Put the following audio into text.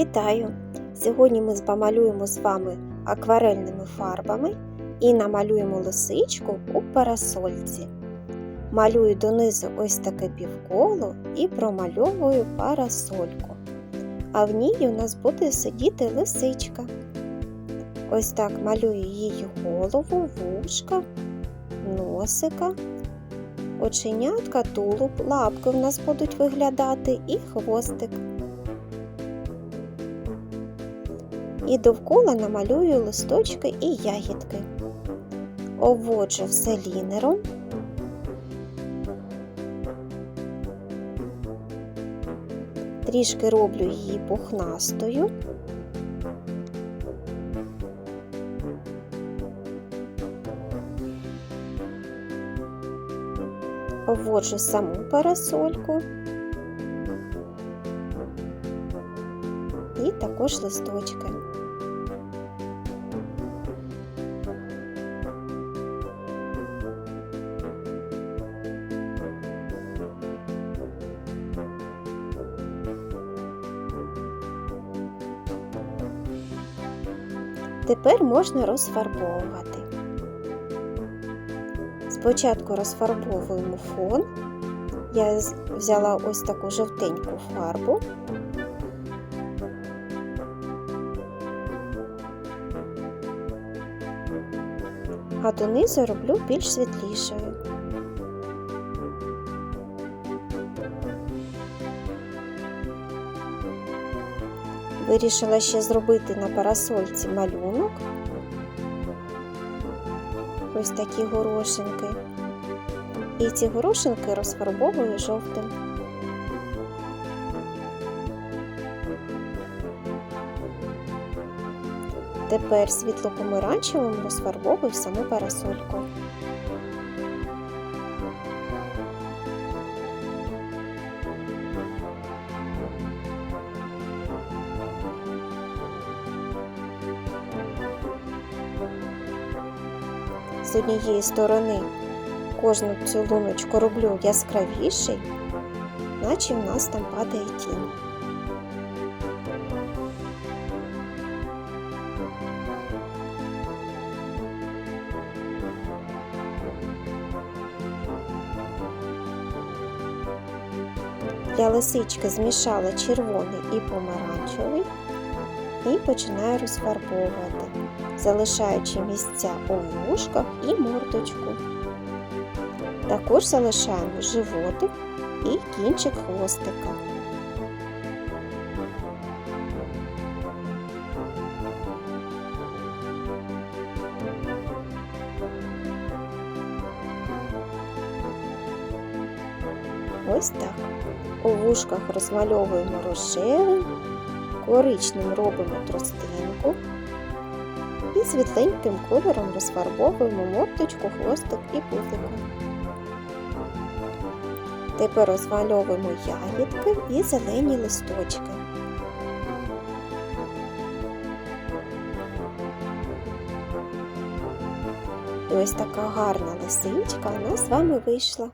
Вітаю! Сьогодні ми помалюємо з вами акварельними фарбами і намалюємо лисичку у парасольці. Малюю донизу ось таке півколо і промальовую парасольку. А в ній у нас буде сидіти лисичка. Ось так малюю її голову, вушка, носика, оченятка, тулуб, лапки в нас будуть виглядати і хвостик. І довкола намалюю листочки і ягідки. Обводжу все лінером. Трішки роблю її пухнастою. Обводжу саму парасольку і також листочки. Тепер можна розфарбовувати. Спочатку розфарбовуємо фон. Я взяла ось таку жовтеньку фарбу. А донизу роблю більш світлішою. Вирішила ще зробити на парасольці малюнок. Ось такі горошинки. І ці горошинки розфарбовую жовтим. Тепер світло-помаранчевим розфарбовую саму парасольку. З однієї сторони кожну цю луночку роблю яскравіший, наче в нас там падає тінь. Для лисички змішала червоний і помаранчевий і починаю розфарбовувати, залишаючи місця у вушках і мордочку. Також залишаємо животик і кінчик хвостика. Ось так. У вушках розмальовуємо рожевим, коричневим робимо тростинку і світленьким кольором розфарбовуємо мордочку, хвостик і пузико. Тепер розмальовуємо ягідки і зелені листочки. І ось така гарна лисичка у нас з вами вийшла.